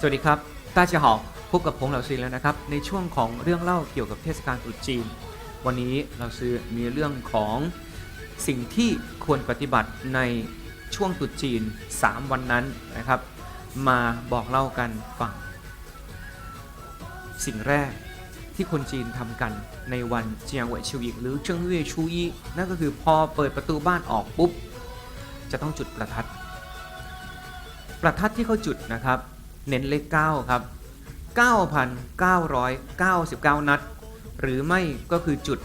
สวัสดีครับต้าเจียหอพบกับผมเหล่าซีแล้วนะครับ ในช่วงของเรื่องเล่าเกี่ยวกับเทศกาลตรุษจีน วันนี้เราซื้อมีเรื่องของสิ่งที่ควรปฏิบัติในช่วงตรุษจีน 3 วันนั้นนะครับ มาบอกเล่ากันฟัง สิ่งแรกที่คนจีนทำกันในวันเจียงเหวยชิวอีกหรือเจิงเว่ยชูอีนั่นก็คือพอเปิดประตูบ้านออกปุ๊บ จะต้องจุดประทัด ประทัดที่เขาจุดนะครับ เน้นเลข 9 ครับ 9,999 นัด หรือไม่ก็คือจุด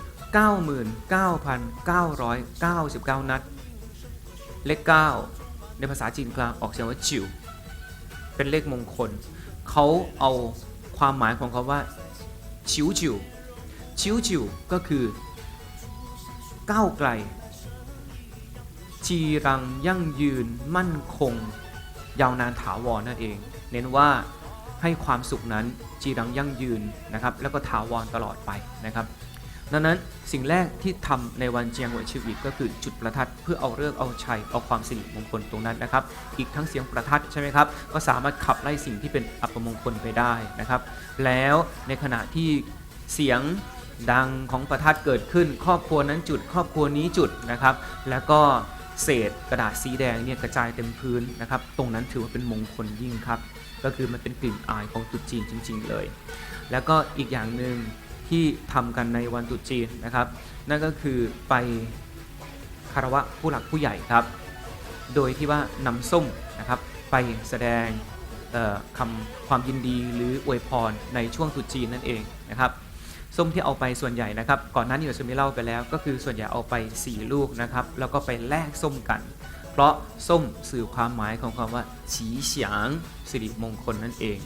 99,999 นัด เลข 9 ในภาษาจีนกลางออกเสียงว่าจิว เป็นเลขมงคล เขาเอาความหมายของเขาว่าชิวจิวชิวจิวก็คือก้าวไกลจีรังยั่งยืนมั่นคง ยาวนานถาวรนั่นเอง เน้นว่าให้ความสุขนั้นจีรังยั่งยืนนะครับ แล้วก็ถาวรตลอดไปนะครับ ดังนั้นสิ่งแรกที่ทำในวันเจียงหวยชิวอีกก็คือจุดประทัดเพื่อเอาเลิกเอาชัยเอาความสิริมงคลตรงนั้นนะครับ อีกทั้งเสียงประทัดใช่ไหมครับ ก็สามารถขับไล่สิ่งที่เป็นอัปมงคลไปได้นะครับ แล้วในขณะที่เสียงดังของประทัดเกิดขึ้น ครอบครัวนั้นจุด ครอบครัวนี้จุดนะครับ แล้วก็ เศษกระดาษสีแดงเนี่ยกระจายเต็มพื้นนะครับ ตรงนั้นถือว่าเป็นมงคลยิ่งครับ ก็คือมันเป็นกลิ่นอายของตรุษจีนจริง ๆ เลย แล้วก็อีกอย่างหนึ่งที่ทำกันในวันตรุษจีนนะครับ นั่นก็คือไปคารวะผู้หลักผู้ใหญ่ครับ โดยที่ว่านำส้มนะครับไปแสดงคำความยินดีหรืออวยพรในช่วงตรุษจีนนั่นเองนะครับ ส้มที่เอาไปส่วนใหญ่นะครับ ก่อนหน้านี้เราจะมเล่าไปแล้ว ก็คือส่วนใหญ่เอาไป 4 ลูกนะครับ แล้วก็ไปแลกส้มกัน เพราะส้มสื่อความหมายของคำว่าฉีเฉียงสิริมงคลนั่นเอง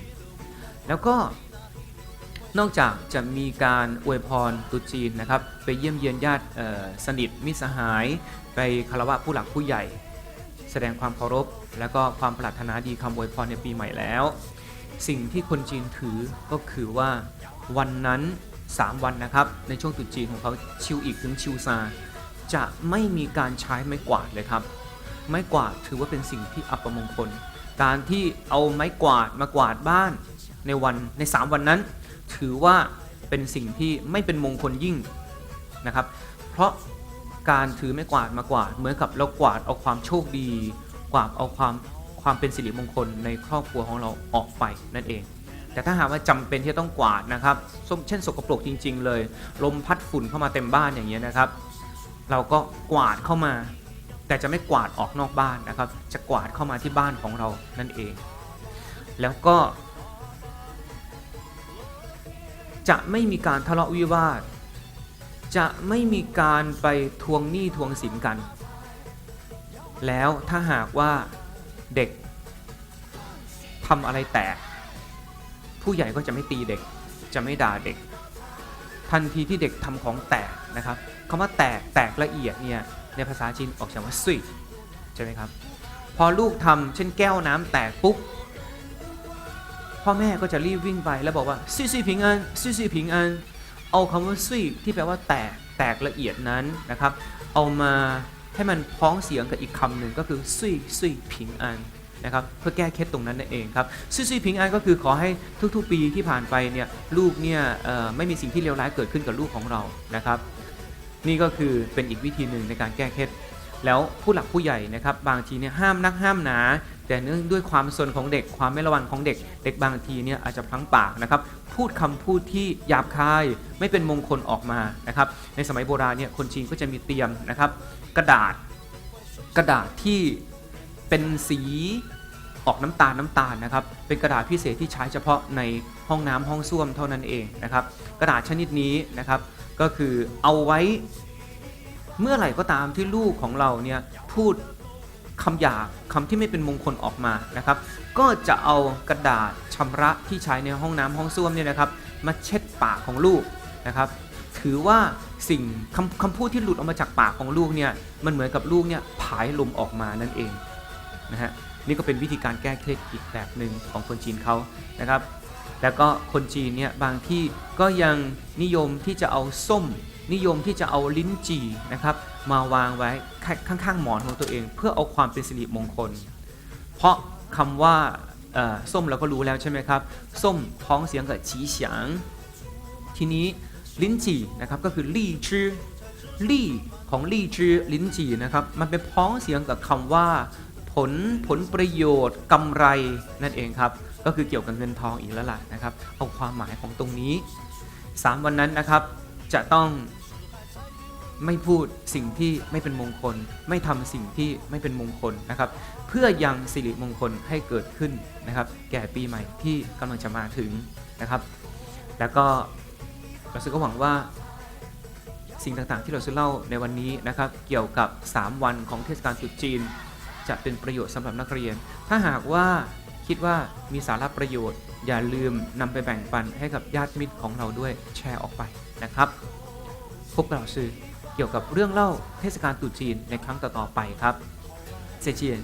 แล้วก็นอกจากจะมีการอวยพรตุจีนนะครับ ไปเยี่ยมเยียนญาติสนิทมิตรสหาย ไปคารวะผู้หลักผู้ใหญ่ แสดงความเคารพ และก็ความปรารถนาดีคำอวยพรในปีใหม่แล้ว สิ่งที่คนจีนถือก็คือว่าวันนั้น 3 วันนะครับ ในช่วงตุจีนของเขาชิวอีกถึงชิวซา จะไม่มีการใช้ไม้กวาดเลยครับ ไม้กวาดถือว่าเป็นสิ่งที่อัปมงคล การที่เอาไม้กวาดมากวาดบ้านในวันใน 3 วันนั้น ถือว่าเป็นสิ่งที่ไม่เป็นมงคลยิ่งนะครับ เพราะการถือไม้กวาดมากวาดเหมือนกับเรากวาดเอาความโชคดี กวาดเอาความความเป็นสิริมงคลในครอบครัวของเราออกไปนั่นเอง แต่ถ้าหากว่าจำเป็นที่จะต้องกวาดนะครับเช่นสกปรกจริง ๆ เลย ลมพัดฝุ่นเข้ามาเต็มบ้านอย่างเงี้ยนะครับ เราก็กวาดเข้ามา แต่จะไม่กวาดออกนอกบ้านนะครับ จะกวาดเข้ามาที่บ้านของเรานั่นเอง แล้วก็ จะไม่มีการทะเลาะวิวาท จะไม่มีการไปทวงหนี้ทวงสินกัน แล้วถ้าหากว่าเด็กทำอะไรแตก ผู้ใหญ่ก็จะไม่ตีเด็ก จะไม่ด่าเด็ก ทันทีที่เด็กทำของแตกนะครับคำว่าแตกแตกละเอียดเนี่ยในภาษาจีนออกเสียงว่าซุยใช่ไหมครับ พอลูกทำเช่นแก้วน้ำแตกปุ๊บพ่อแม่ก็จะรีบวิ่งไปแล้วบอกว่าซุยซุยพิงอันซุยซุยพิงอันเอาคำว่าซุยที่แปลว่าแตกแตกละเอียดนั้นนะครับ เอามาให้มันพ้องเสียงกับอีกคำหนึ่งก็คือซุยซุยพิงอัน นะครับเพื่อแก้เคล็ดตรงนั้นนั่นเองครับซุยซุยพิงอันก็คือขอให้ทุกๆ ปีที่ผ่านไปเนี่ยลูกเนี่ยไม่มีสิ่งที่เลวร้ายเกิดขึ้นกับลูกของเรานะครับ นี่ก็คือเป็นอีกวิธีหนึ่งในการแก้เคล็ดแล้วผู้หลักผู้ใหญ่นะครับบางทีเนี่ยห้ามนักห้ามหนา แต่เนื่องด้วยความสนของเด็กความไม่ระวังของเด็ก เด็กบางทีเนี่ยอาจจะพลั้งปากนะครับพูดคำพูดที่หยาบคายไม่เป็นมงคลออกมานะครับในสมัยโบราณเนี่ยคนจีนก็จะมีเตรียมนะครับ กระดาษกระดาษที่เป็นสี ออกน้ำตาลน้ำตาลนะครับ เป็นกระดาษพิเศษที่ใช้เฉพาะในห้องน้ำห้องส้วมเท่านั้นเองนะครับ กระดาษชนิดนี้นะครับ ก็คือเอาไว้เมื่อไหร่ก็ตามที่ลูกของเราเนี่ยพูดคำหยาบคำที่ไม่เป็นมงคลออกมานะครับ ก็จะเอากระดาษชำระที่ใช้ในห้องน้ำห้องส้วมเนี่ยนะครับ มาเช็ดปากของลูกนะครับ ถือว่าสิ่งคำคำพูดที่หลุดออกมาจากปากของลูกเนี่ยมันเหมือนกับลูกเนี่ยผายลมออกมานั่นเองนะฮะ นี่ก็เป็นวิธีการแก้เคล็ดอีกแบบหนึ่งของคนจีนเขานะครับ แล้วก็คนจีนเนี่ยบางที่ก็ยังนิยมที่จะเอาส้ม นิยมที่จะเอาลิ้นจี่นะครับมาวางไว้ข้างๆหมอนของตัวเอง เพื่อเอาความเป็นสิริมงคล เพราะคำว่าส้มเราก็รู้แล้วใช่ไหมครับ ส้มพ้องเสียงกับฉีเฉียง ทีนี้ลิ้นจี่นะครับก็คือลี่จื้อลี่ของลี่จื้อลิ้นจี่นะครับมันเป็นพ้องเสียงกับคำว่า ผลผลประโยชน์กำไรนั่นเองครับ ก็คือเกี่ยวกับเงินทองอีกแล้วล่ะนะครับ เอาความหมายของตรงนี้ 3 วันนั้นนะครับจะต้องไม่พูดสิ่งที่ไม่เป็นมงคล ไม่ทำสิ่งที่ไม่เป็นมงคลนะครับ เพื่อยังสิริมงคลให้เกิดขึ้นนะครับ แก่ปีใหม่ที่กำลังจะมาถึงนะครับ แล้วก็เราซื้อก็หวังว่าสิ่งต่างๆที่เราซื้อเล่าในวันนี้นะครับ เกี่ยวกับ 3 วันของเทศกาลตรุษจีน จะเป็นประโยชน์สำหรับนักเรียน ถ้าหากว่าคิดว่ามีสาระประโยชน์ อย่าลืมนำไปแบ่งปันให้กับญาติมิตรของเราด้วยแชร์ออกไปนะครับ พบกับเราซื้อเกี่ยวกับเรื่องเล่าเทศกาลตรุษจีนในครั้งต่อๆไปครับเซเจียน